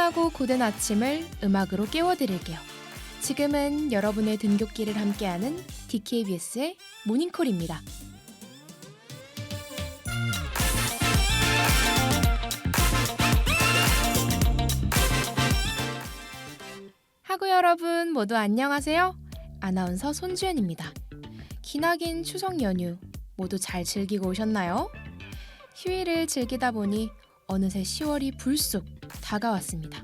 피곤하고 고된 아침을 음악으로 깨워드릴게요. 지금은 여러분의 등굣길을 함께하는 DKBS의 모닝콜입니다. 하구 여러분 모두 안녕하세요. 아나운서 손주연입니다. 기나긴 추석 연휴 모두 잘 즐기고 오셨나요? 휴일을 즐기다 보니 어느새 10월이 불쑥 다가왔습니다.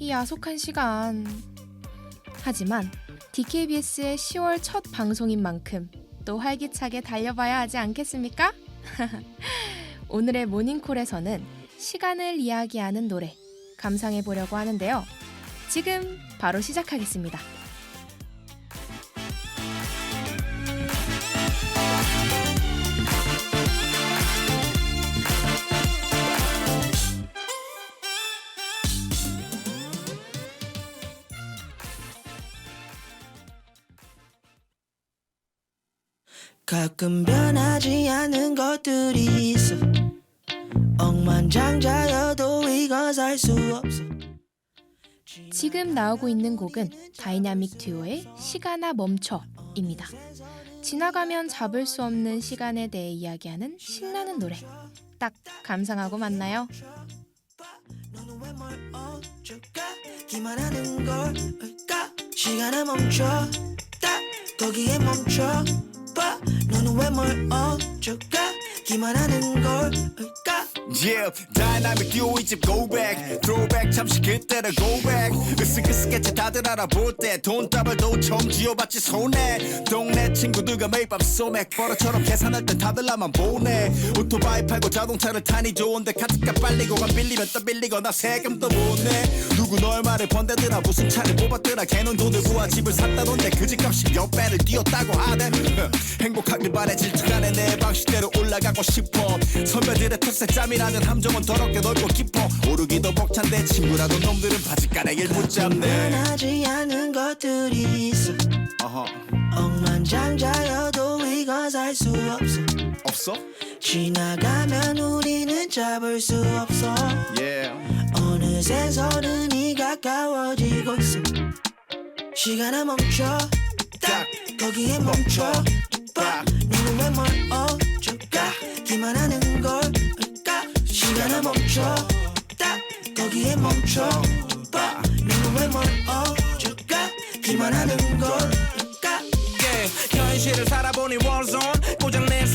이 야속한 시간. 하지만 DKBS의 10월 첫 방송인 만큼 또 활기차게 달려봐야 하지 않겠습니까? 오늘의 모닝콜에서는 시간을 이야기하는 노래 감상해 보려고 하는데요. 지금 바로 시작하겠습니다. 가끔 변하지 않는 것들이 있어. 억만장자여도 이건 살수 없어. 지금 나오고 있는 곡은 다이나믹 듀오의 시간아 멈춰입니다. 지나가면 잡을 수 없는 시간에 대해 이야기하는 신나는 노래. 딱 감상하고 어쩔까 기만 봐. 너는 왜 뭘 어쩔까? 기만 하는 걸까? Yeah, dynamic duo 이집 go back. Throwback 잠시 그때를 go back. 으쓱으쓱했지 다들 알아볼 때돈 따발도 처음 쥐어봤지 손에. 동네 친구들과 매일 밤 소맥. 버릇처럼 계산할 땐 다들 나만 보내. 오토바이 팔고 자동차를 타니 좋은데 카드값 빨리고 안 빌리면 또 빌리거나 세금도 못내 누군 얼마를 번대더라. 무슨 차를 뽑았더라. 걔는 돈을 모아 집을 샀다던데 그 집값이 몇 배를 뛰었다고 하네 행복하길 바래. 질투간에 내 방식대로 올라가고 싶어. 선배들의 텃세 짬이라는 함정은 더럽게 넓고 깊어. 오르기도 벅찬데 친구라도 놈들은 바지가랑이를 못 잡네. 변하지 않는 것들이 있어. 어허. 억만장자여도 이건 살 수 없어. 없어? 지나가면 우리는 잡을 수 없어. Yeah 어느새 서른이 가까워지고 있어 시간을 멈춰. 딱. 거기에 멈춰. 봐 너는 왜뭘 어쩔까? 기만 하는 걸까? 시간을 멈춰. 딱. 거기에 멈춰. 봐 너는 왜뭘 어쩔까? 기만 하는 걸까? Yeah. 현실을 살아보니 내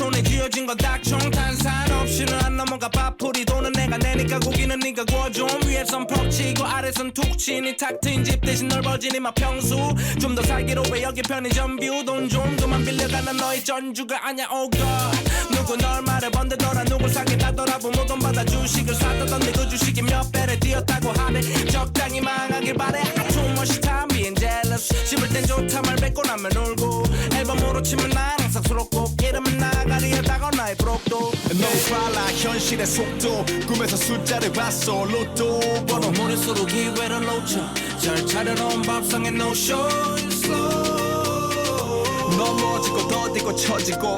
손에 쥐어진 건 닥총 탄산 없이는 안 넘어가. 밥풀이 돈은 내가 내니까 고기는 네가 구워줘 위에선 퍽치고 아래선 툭 치니 탁 트인 집 대신 넓어진 이마 평수. 좀 더 살기로 해. 여기 편의점 뷰 돈 좀 그만 빌려가는 너의 전주가 아냐 oh 누구 널 말을 번데더라 누굴 사귀다더라 부모돈 받아 주식을 사다던데 그 주식이 몇 배를 뛰었다고 하네. 적당히 망하길 바래. too much 씹을 땐 좋다 말 뱉고 나면 울고. 앨범으로 치면 난 항상 수록곡. 이름은 나가리 했다고 나의 부록도. 너무 빨라 현실의 속도. 꿈에서 숫자를 봤어 로또. 번호 머릿수로 기회를 놓쳐. 잘 차려놓은 밥상에 no show slow 넘어지고 더디고 처지고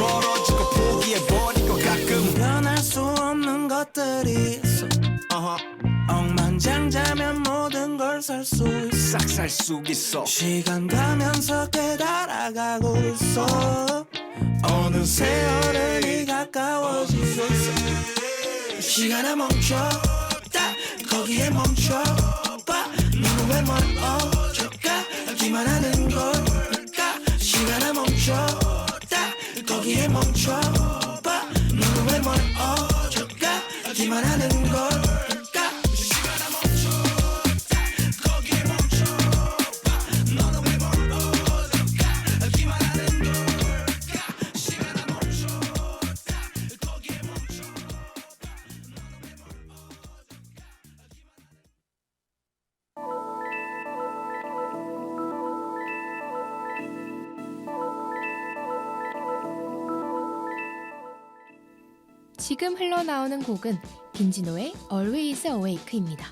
멀어지고 포기해버리고 가끔. 변할 수 없는 것들이 억만장자면 모든 걸 살 수 있어. 싹 살 수 있어. 시간 가면서 깨달아가고 있어. 어느 세월이 가까워지고 있어. 시간을 멈춰. 딱 거기에 멈춰. 봐. 너는 왜뭘 어쩔까 기만 하는 걸까 시간을 멈춰. 딱 거기에 멈춰. 봐. 너는 왜뭘 어쩔까 기만 하는 걸 나오는 곡은 빈지노의 Always Awake입니다.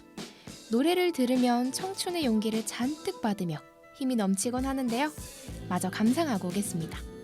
노래를 들으면 청춘의 용기를 잔뜩 받으며 힘이 넘치곤 하는데요. 마저 감상하고 오겠습니다.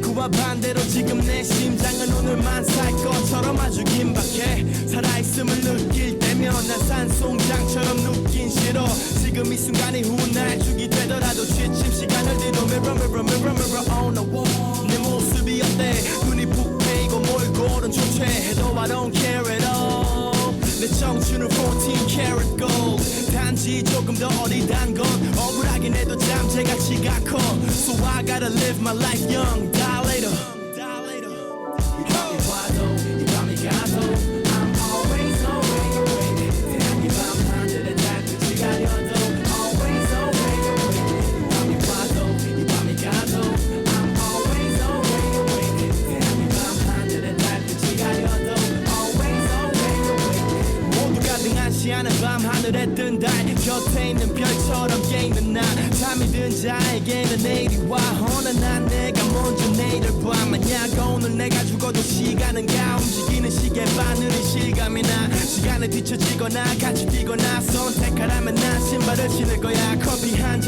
그와 반대로 지금 내 심장은 오늘만 살 것처럼 아주 긴박해. 살아있음을 느낄 때면 난 산송장처럼 눕긴 싫어. 지금 이 순간이 훗날 죽이 되더라도 취침 시간을 뒤로 mirror mirror mirror mirror on the wall. 내 모습이 어때? 눈이 부패이고 몰골은 조퇴해도 I don't care at all. 내 청춘은 14 karat gold. 단지 조금 더 어리단 건 억울하긴 해도 잠재가치가 커 So I gotta live my life young die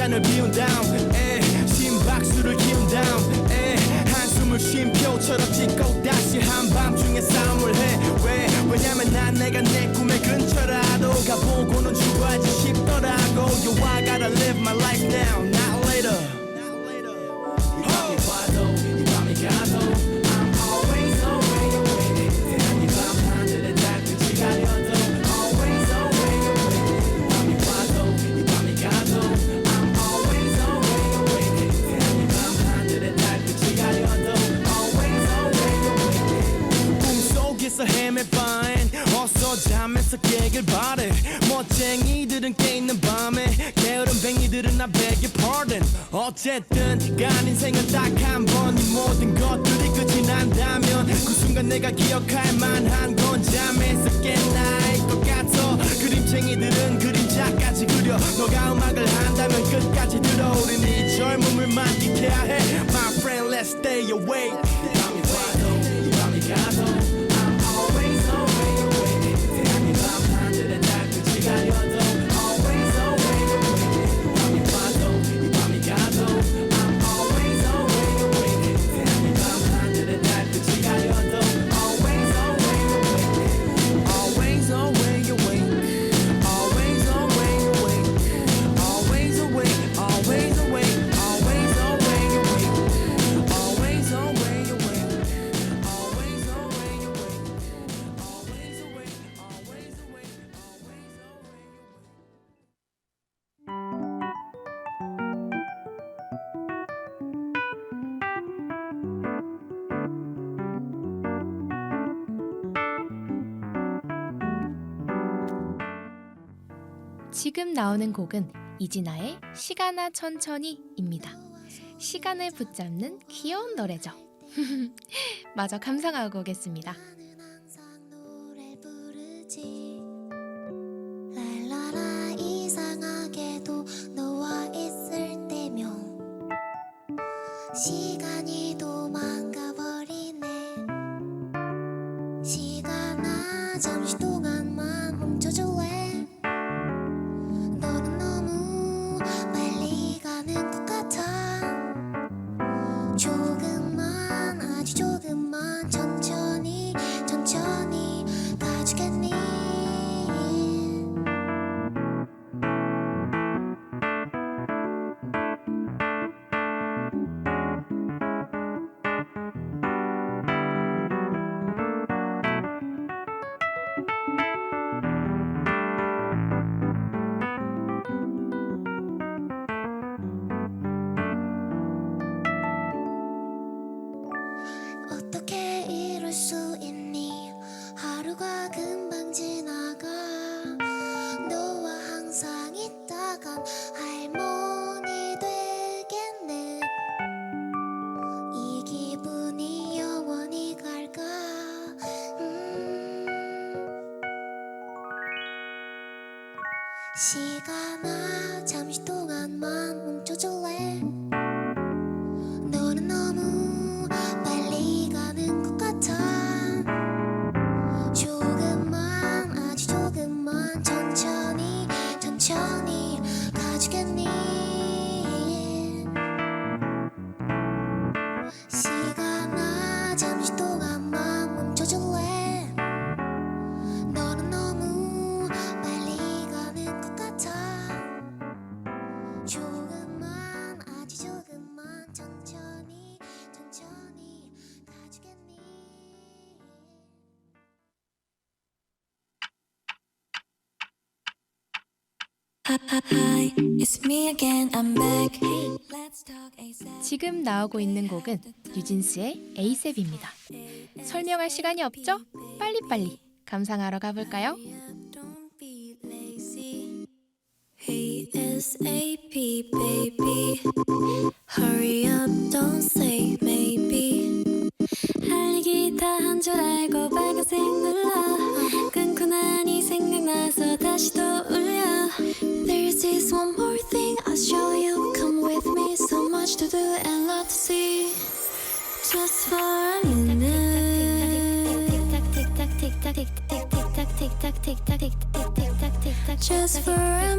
잔을 비운 다음 에 심박수를 키운 다음 에 한숨을 쉼표처럼 찍고 다시 한밤중에 싸움을 해왜? 왜냐면 난 내가 내 꿈의 근처라도 가보고는 죽어야지 싶더라고 Yo I gotta live my life now not later. 이 밤이 와도 이 밤이 가도 잠에서 깨길 바래. 멋쟁이들은 깨있는 밤에 게으른 뱅이들은 I beg your pardon. 어쨌든 간 인생은 딱 한 번. 이 모든 것들이 끝이 난다면 그 순간 내가 기억할 만한 건 잠에서 깬 나일 것 같아. 그림쟁이들은 그림자까지 그려. 너가 음악을 한다면 끝까지 들어. 우린 이 젊음을 만끽해야 해. My friend let's stay awake 지금 나오는 곡은 이진아의 시간아 천천히입니다. 시간을 붙잡는 귀여운 노래죠. 마저 감상하고 오겠습니다. 시간이 시간아 잠시 동안만 멈춰줄래 지금 나오고 있는 곡은 뉴진스의 에이셉입니다. 설명할 시간이 없죠? 빨리빨리 감상하러 가볼까요? 알기 다 한 줄 알고 빨간색 눌러 끊고 나니 생각나서 다시 또 Forever.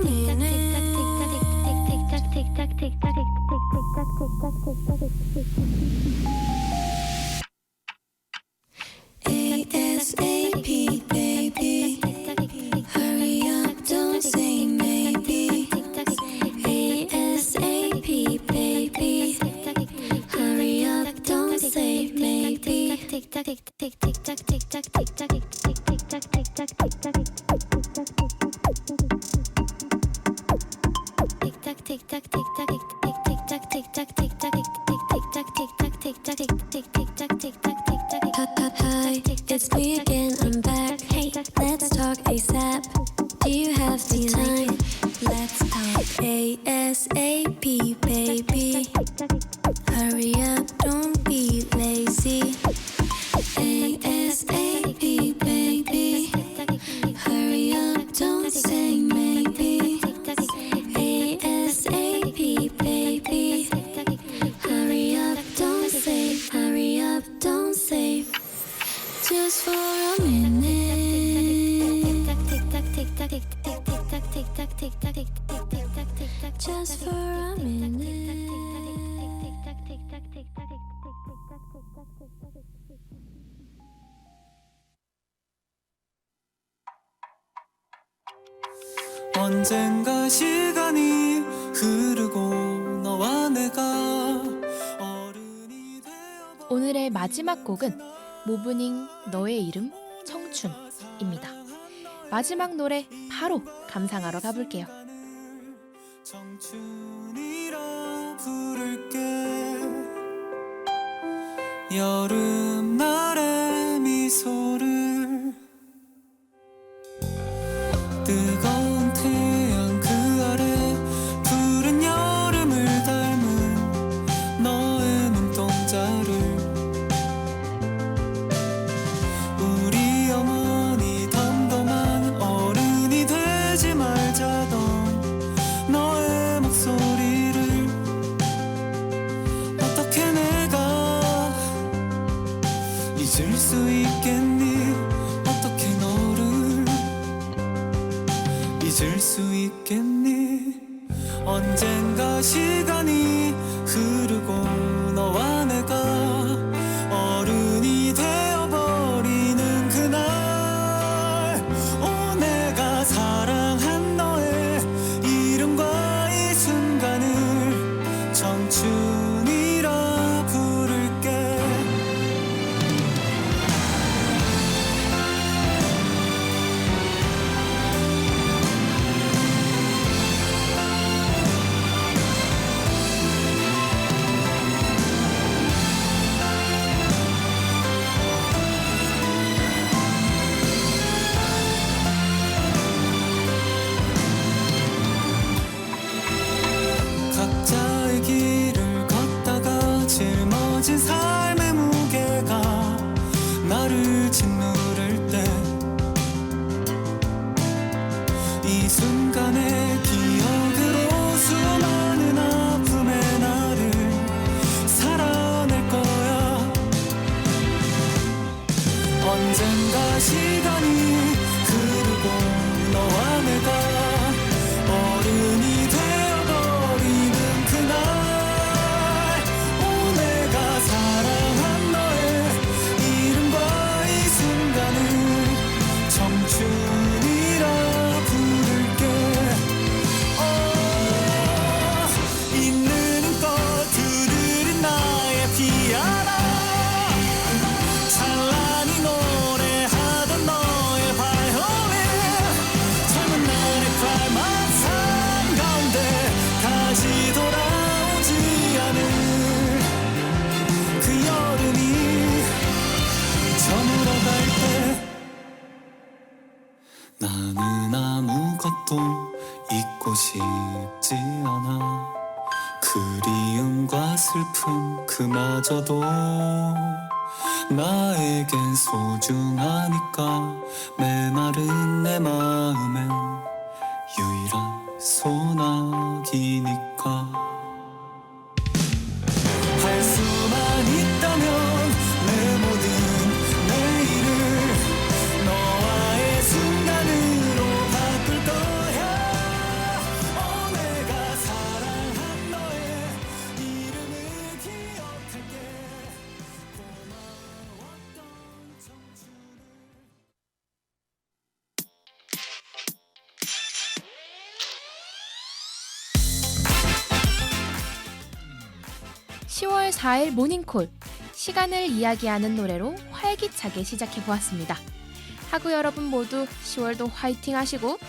we again. just for a minute. Just for a minute. 언젠가 시간이 흐르고 너와 내가 어른이 되어 오늘의 마지막 곡은 모브닝 너의 이름 청춘입니다. 마지막 노래 바로 감상하러 가볼게요. 청춘이라 부를게 여름날의 미소 to 아무것도 잊고 싶지 않아. 그리움과 슬픔 그마저도 나에겐 소중하니까 메마른 내 마음엔 유일한 소나기니까. 할 수만 있다면 10월 4일 모닝콜 시간을 이야기하는 노래로 활기차게 시작해 보았습니다. 하구 여러분 모두 10월도 화이팅 하시고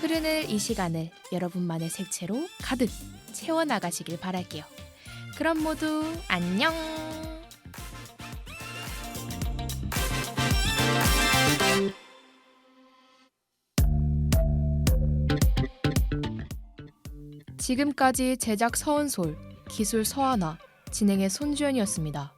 흐르는 이 시간을 여러분만의 색채로 가득 채워 나가시길 바랄게요. 그럼 모두 안녕. 지금까지 제작 서은솔, 기술 서하나, 진행의 손주연이었습니다.